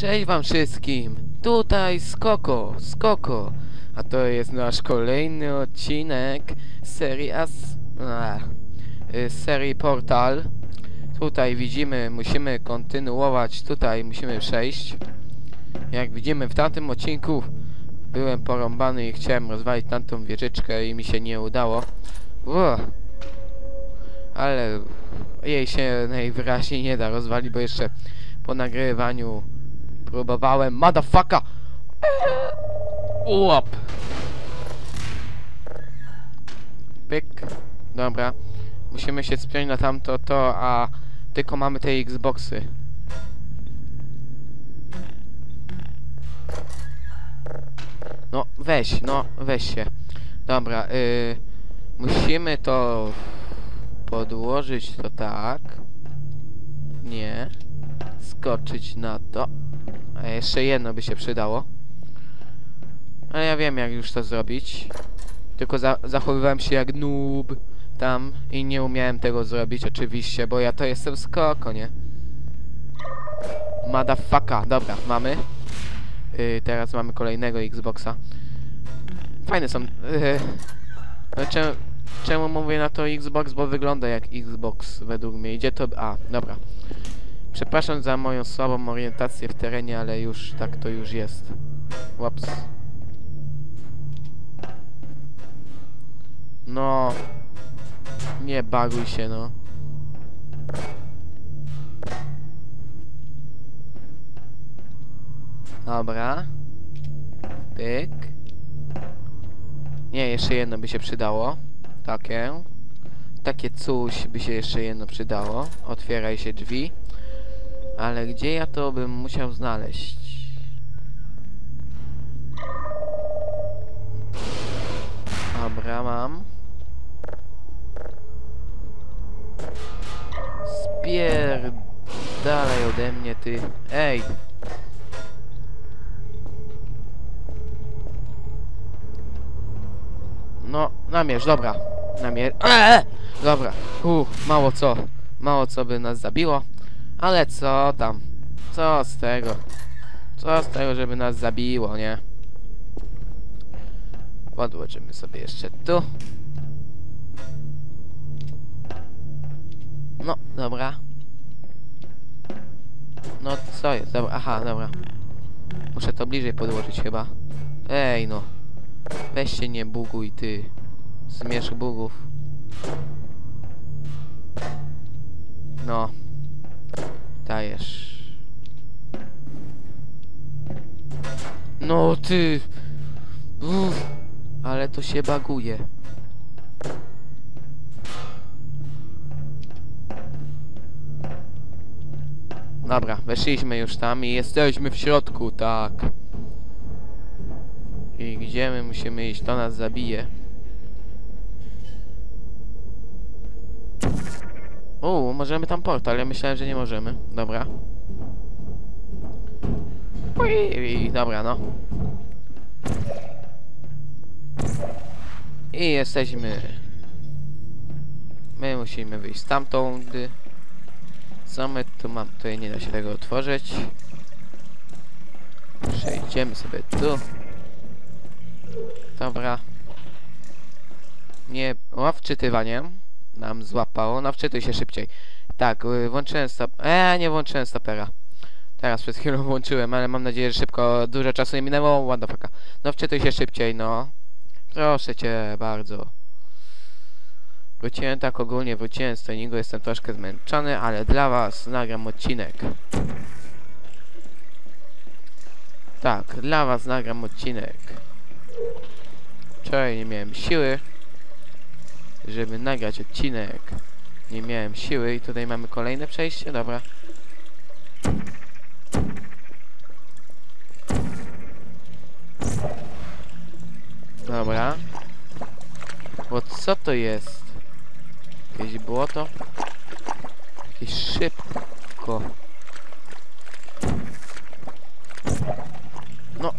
Cześć wam wszystkim! Tutaj Skoko, Skoko! A to jest nasz kolejny odcinek serii As... Y, serii Portal. Tutaj widzimy, musimy kontynuować, tutaj musimy przejść. Jak widzimy w tamtym odcinku byłem porąbany i chciałem rozwalić tamtą wieżyczkę i mi się nie udało. Ale jej się najwyraźniej nie da rozwalić, bo jeszcze po nagrywaniu próbowałem motherfucker. Łop Pyk. Dobra. Musimy się spiąć na tamto to, a tylko mamy te Xboxy. No weź, no weź się. Dobra, y, Musimy to podłożyć to tak. Nie skoczyć na to. A jeszcze jedno by się przydało. Ale ja wiem jak już to zrobić. Tylko za zachowywałem się jak noob tam i nie umiałem tego zrobić oczywiście, bo ja to jestem skoko, nie? Motherfucker. Dobra, mamy. Yy, teraz mamy kolejnego Xboxa. Fajne są. Yy, czemu, czemu mówię na to Xbox? Bo wygląda jak Xbox według mnie. Idzie to... A, dobra. Przepraszam za moją słabą orientację w terenie, ale już tak to już jest. Łaps. No. Nie baguj się, no. Dobra. Pyk. Nie, jeszcze jedno by się przydało. Takie. Takie coś by się jeszcze jedno przydało. Otwieraj się drzwi. Ale gdzie ja to bym musiał znaleźć? Dobra, mam. Spierdalaj ode mnie, ty. Ej! No, namierz, dobra. Namierz. Eee! Dobra. Uff, mało co. Mało co by nas zabiło. Ale co tam? Co z tego? Co z tego, żeby nas zabiło, nie? Podłożymy sobie jeszcze tu. No, dobra. No, co jest? Dobra, aha, dobra. Muszę to bliżej podłożyć chyba. Ej, no. Weź się nie buguj, ty. Zmierz bugów. No. Dajesz. No ty. Uff, ale to się baguje. Dobra, weszliśmy już tam i jesteśmy w środku, tak. I gdzie my musimy iść? To nas zabije. O, możemy tam portal, ja myślałem, że nie możemy. Dobra. Ui, dobra, no. I jesteśmy. My musimy wyjść stamtąd. Co my tu mam? Tutaj nie da się tego otworzyć. Przejdziemy sobie tu. Dobra. Nie. O, wczytywanie nam złapało. No wczytuj się szybciej. Tak, y, włączyłem stop... Eee, nie włączyłem stopera. Teraz przed chwilą włączyłem, ale mam nadzieję, że szybko, dużo czasu nie minęło. What the. No wczytuj się szybciej, no. Proszę cię bardzo. Wróciłem tak ogólnie, wróciłem z treningu, jestem troszkę zmęczony, ale dla was nagram odcinek. Tak, dla was nagram odcinek. Wczoraj nie miałem siły, żeby nagrać odcinek. Nie miałem siły i tutaj mamy kolejne przejście, dobra. Dobra. Bo co to jest? Jakieś błoto? Jakieś szybko. No.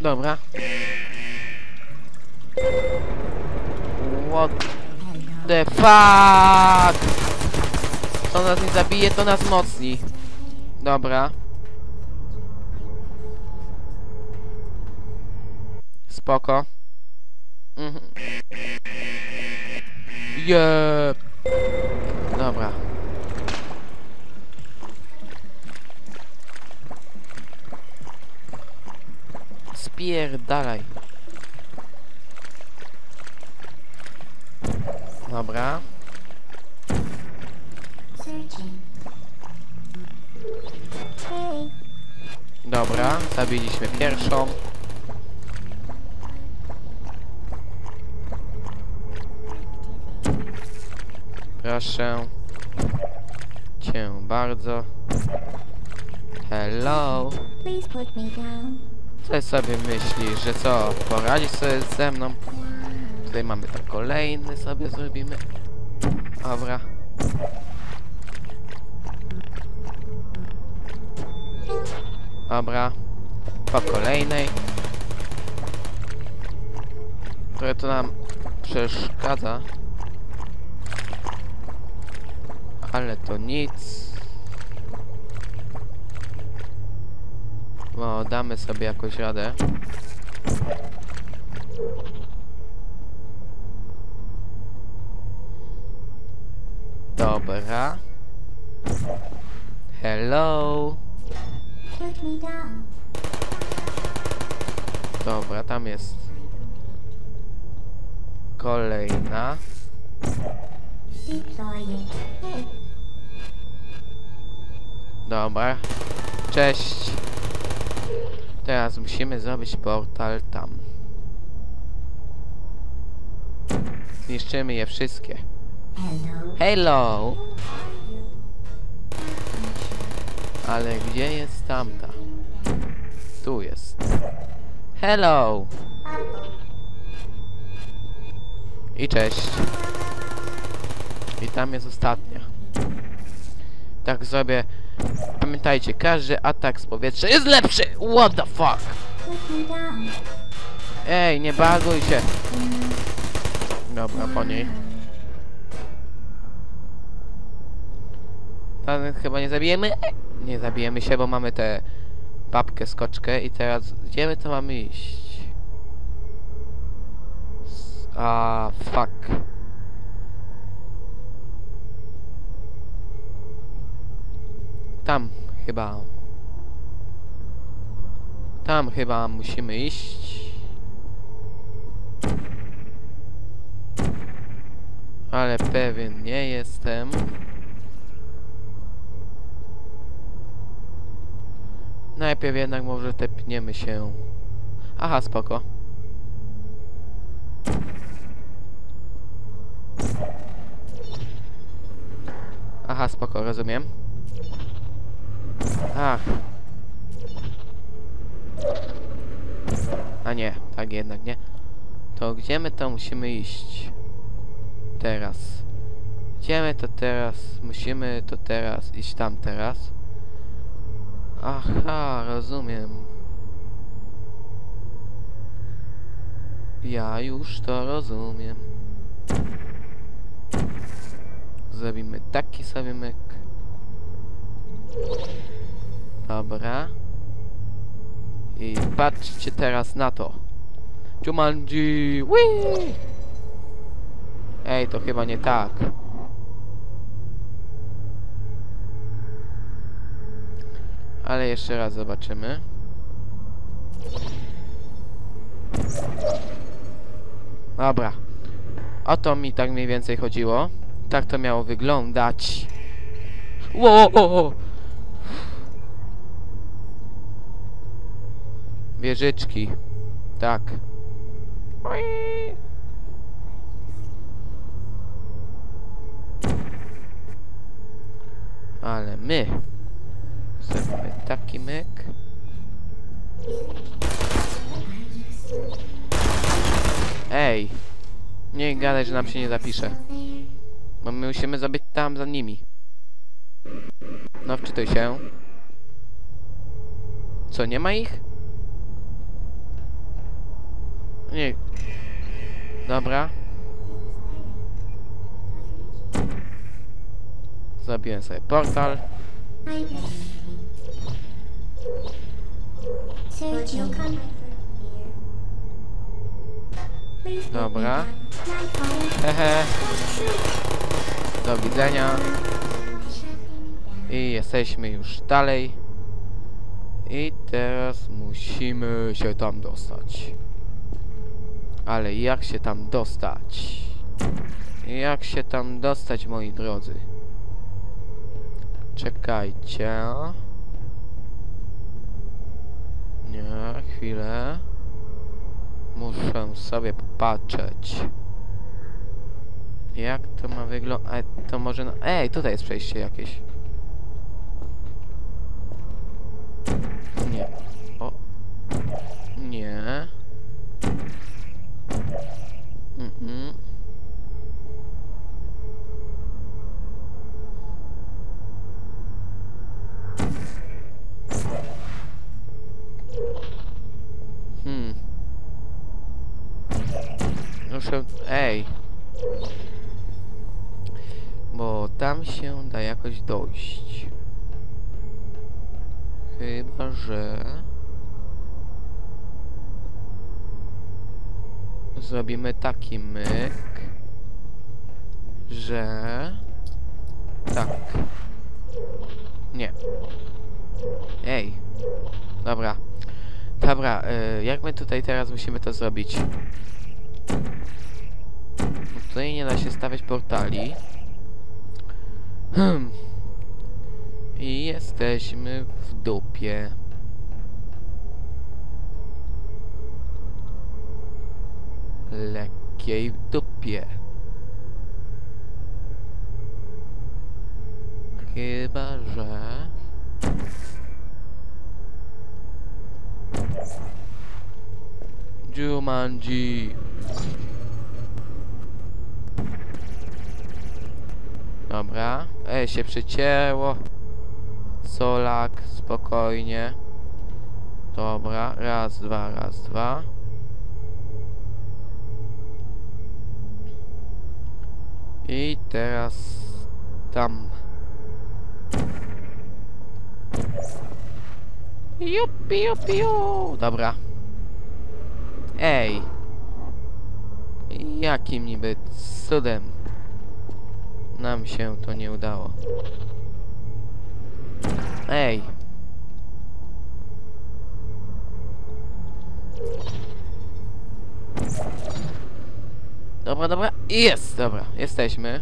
Dobra. What the fuck! To nas nie zabije, to nas mocni. Dobra. Spoko. Mhm. Yeah. Dobra. Spierdalaj. Dobra. Dobra, zabiliśmy pierwszą. Proszę. Cię bardzo. Hello. Please put me down. Co sobie myślisz, że co? Poradzisz sobie ze mną? Tutaj mamy tak kolejny sobie zrobimy. Dobra. Dobra. Po kolejnej. Które to nam przeszkadza. Ale to nic. No, damy sobie jakoś radę. Dobra. Hello. Dobra, tam jest kolejna. Dobra. Cześć. Teraz musimy zrobić portal tam. Zniszczymy je wszystkie. Hello. Ale gdzie jest tamta? Tu jest. Hello! I cześć. I tam jest ostatnia. Tak zrobię. Pamiętajcie, każdy atak z powietrza jest lepszy! What the fuck? Ej, nie baguj się! Dobra, po niej. Teraz chyba nie zabijemy? Nie zabijemy się, bo mamy tę babkę, skoczkę i teraz gdzie my to mamy iść? A, fuck. Tam chyba. Tam chyba musimy iść. Ale pewien nie jestem. Najpierw jednak może tepniemy się. Aha, spoko. Aha, spoko, rozumiem. Ach. A nie, tak jednak nie. To gdzie my to musimy iść? Teraz. Gdzie my to teraz? Musimy to teraz iść tam teraz. Aha, rozumiem. Ja już to rozumiem. Zrobimy taki sobie myk. Dobra. I patrzcie teraz na to. Jumanji! Whee! Ej, to chyba nie tak. Ale jeszcze raz zobaczymy. Dobra. O to mi tak mniej więcej chodziło. Tak to miało wyglądać. Wow! Wieżyczki. Tak. Ale my zrobimy taki myk. Ej, nie gadaj, że nam się nie zapisze. Bo my musimy zrobić tam za nimi. No, wczytuj się. Co, nie ma ich? Nie. Dobra. Zabiłem sobie portal. Searching. Please put me Dobra. down. Nightfall. Hehe. Do widzenia. I jesteśmy już dalej. I teraz musimy się tam dostać. Ale jak się tam dostać? Jak się tam dostać, moi drodzy? Czekajcie. Nie, chwilę. Muszę sobie popatrzeć. Jak to ma wyglądać? To może... Na... Ej, tutaj jest przejście jakieś. Nie. Mhm. Hmm. Muszę... Ej. Bo tam się da jakoś dojść. Chyba, że... Zrobimy taki myk, że... Tak. Nie. Ej. Dobra. Dobra, y, jak my tutaj teraz musimy to zrobić? Tutaj nie da się stawiać portali. Hmm. I jesteśmy w dupie. Lekkiej dupie. Chyba, że... Jumanji. Dobra. Ej, się przycięło. Solak, spokojnie. Dobra, raz, dwa, raz, dwa. I teraz tam. Jupi, jupi, ju. Dobra. Ej. Jakim niby cudem nam się to nie udało. Ej. Dobra, dobra. Jest, dobra. Jesteśmy.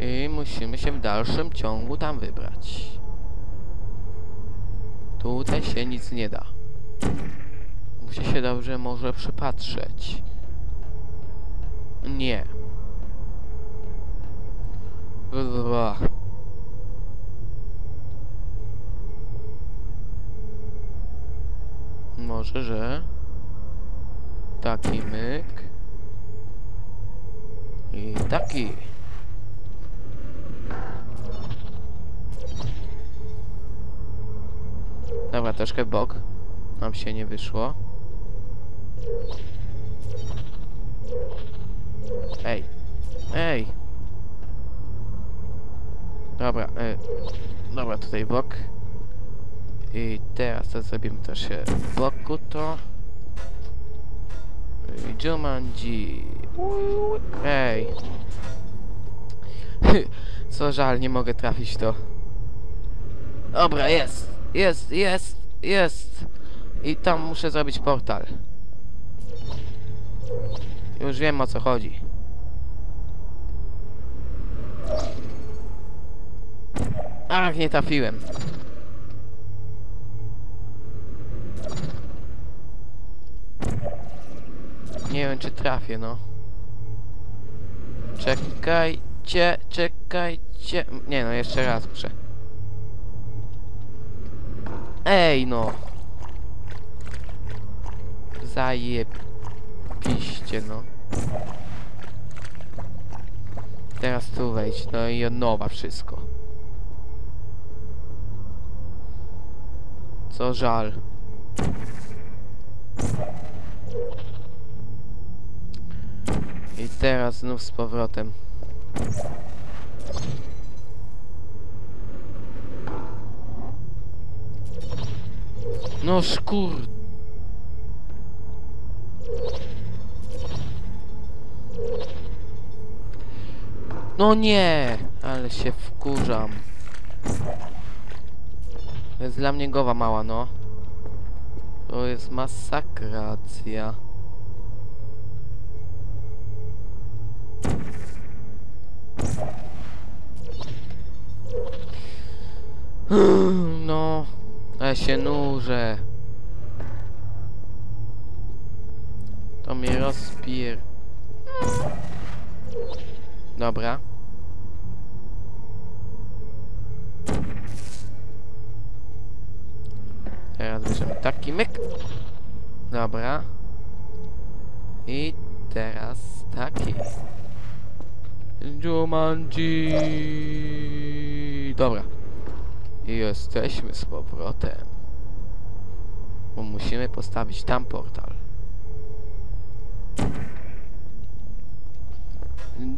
I musimy się w dalszym ciągu tam wybrać. Tutaj się nic nie da. Muszę się dobrze może przypatrzeć. Nie. Blah. Może, że taki myk i taki. Dobra, troszkę bok. Nam się nie wyszło. Ej. Ej. Dobra, e, dobra, tutaj bok. I teraz to zrobimy też boku to. Jumanji. Ej. Co żal, nie mogę trafić to. Dobra, jest. Jest, jest, jest. I tam muszę zrobić portal. Już wiem o co chodzi. Ach, nie trafiłem. Nie wiem, czy trafię, no. Czekajcie, czekajcie. Nie no, jeszcze raz muszę. Ej, no. Zajebiście, no. Teraz tu wejdź, no i od nowa wszystko. Co żal. I teraz znów z powrotem. No szkur... No nie! Ale się wkurzam. To jest dla mnie gowa mała, no. To jest masakracja. No, ja się nużę. To mnie rozpier... Dobra. Teraz bierzemy taki myk. Dobra. I teraz taki. Jumanji. Dobra. I jesteśmy z powrotem. Bo musimy postawić tam portal.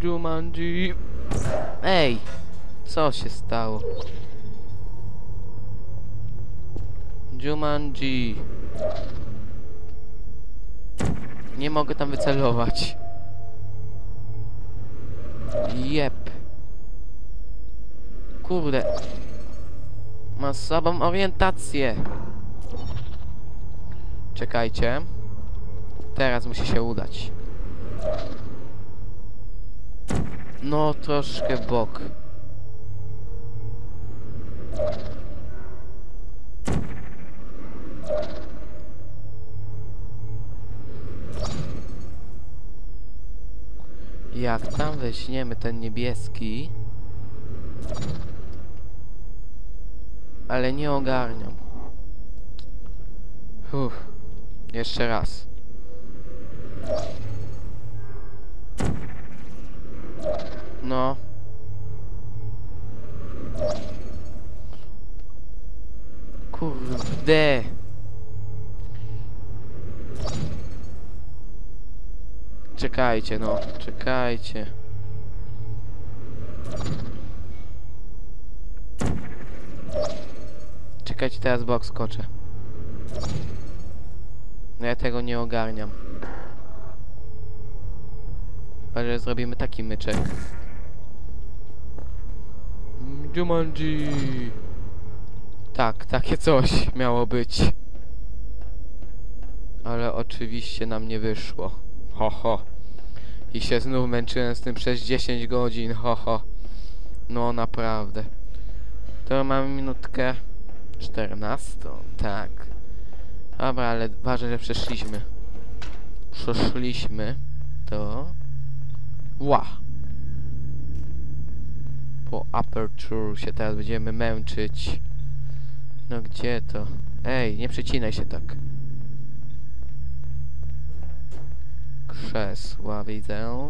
Jumanji. Ej! Co się stało? Jumanji. Nie mogę tam wycelować. Jep. Kurde. Ma słabą orientację. Czekajcie. Teraz musi się udać. No, troszkę bok. Jak tam weźmiemy ten niebieski... Ale nie ogarniam. Uff. Jeszcze raz. No. Kurde. Czekajcie, no. Czekajcie. Czekajcie, teraz bok skoczę. No ja tego nie ogarniam. Chyba, że zrobimy taki myczek. Jumanji. Tak, takie coś miało być. Ale oczywiście nam nie wyszło. Ho, ho. I się znów męczyłem z tym przez 10 godzin, ho, ho. No naprawdę. To mamy minutkę 14, tak. Dobra, ale ważne, że przeszliśmy. Przeszliśmy to... Ła! Po aperture się teraz będziemy męczyć. No gdzie to? Ej, nie przecinaj się tak. Krzesła widzę.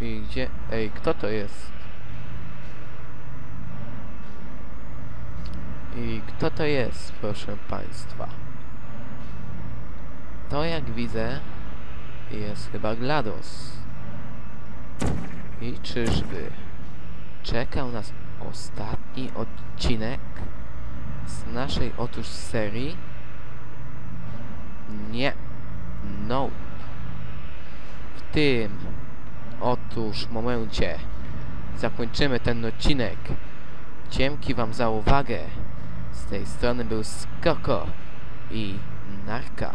I gdzie? Ej, kto to jest? I kto to jest, proszę państwa? To jak widzę jest chyba GLaDOS. I czyżby czekał nas ostatni odcinek z naszej otóż serii? Nie. No. W tym otóż momencie zakończymy ten odcinek. Dzięki wam za uwagę. Z tej strony był Skoko i Narka.